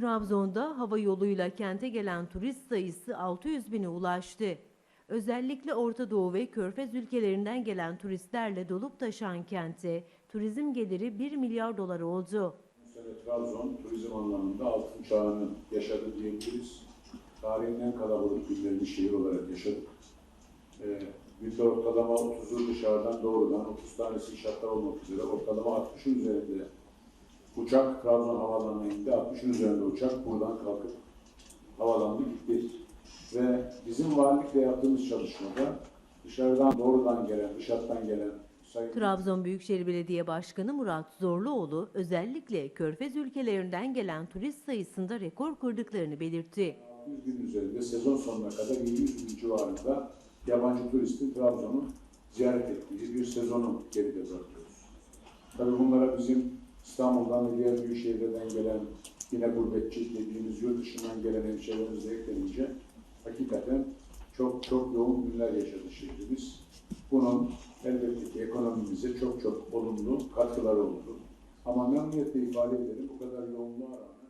Trabzon'da hava yoluyla kente gelen turist sayısı 600 bine ulaştı. Özellikle Orta Doğu ve Körfez ülkelerinden gelen turistlerle dolup taşan kente turizm geliri 1 milyar dolar oldu. Trabzon turizm anlamında altın çağını yaşadı diyebiliriz. Tarihin en kalabalık günlerini şehir olarak yaşadık. Ee, günde ortalama 30'u dışarıdan doğrudan, 30 tanesi inşaatlar olmak üzere ortalama 60'ın üzerinde uçak Trabzon havalanına indi. 60'ın üzerinde uçak buradan kalkıp havalandı gitti. Ve bizim valilikle yaptığımız çalışmada dışarıdan doğrudan gelen, dışarıdan gelen sayın Trabzon Büyükşehir Belediye Başkanı Murat Zorluoğlu özellikle Körfez ülkelerinden gelen turist sayısında rekor kırdıklarını belirtti. 600 gün üzerinde sezon sonuna kadar 700 bin civarında yabancı turistin Trabzon'u ziyaret ettiği bir sezonu geride bırakıyoruz. Tabii bunlara bizim İstanbul'dan ve diğer büyük şehirlerden gelen yine gurbetçi dediğimiz yurt dışından gelen hemşehrilerimiz de eklenince hakikaten çok çok yoğun günler yaşadı şehrimiz. Bunun elbette ki ekonomimize çok çok olumlu katkıları oldu. Ama memnuniyetle ifade ederim bu kadar yoğunluğa rağmen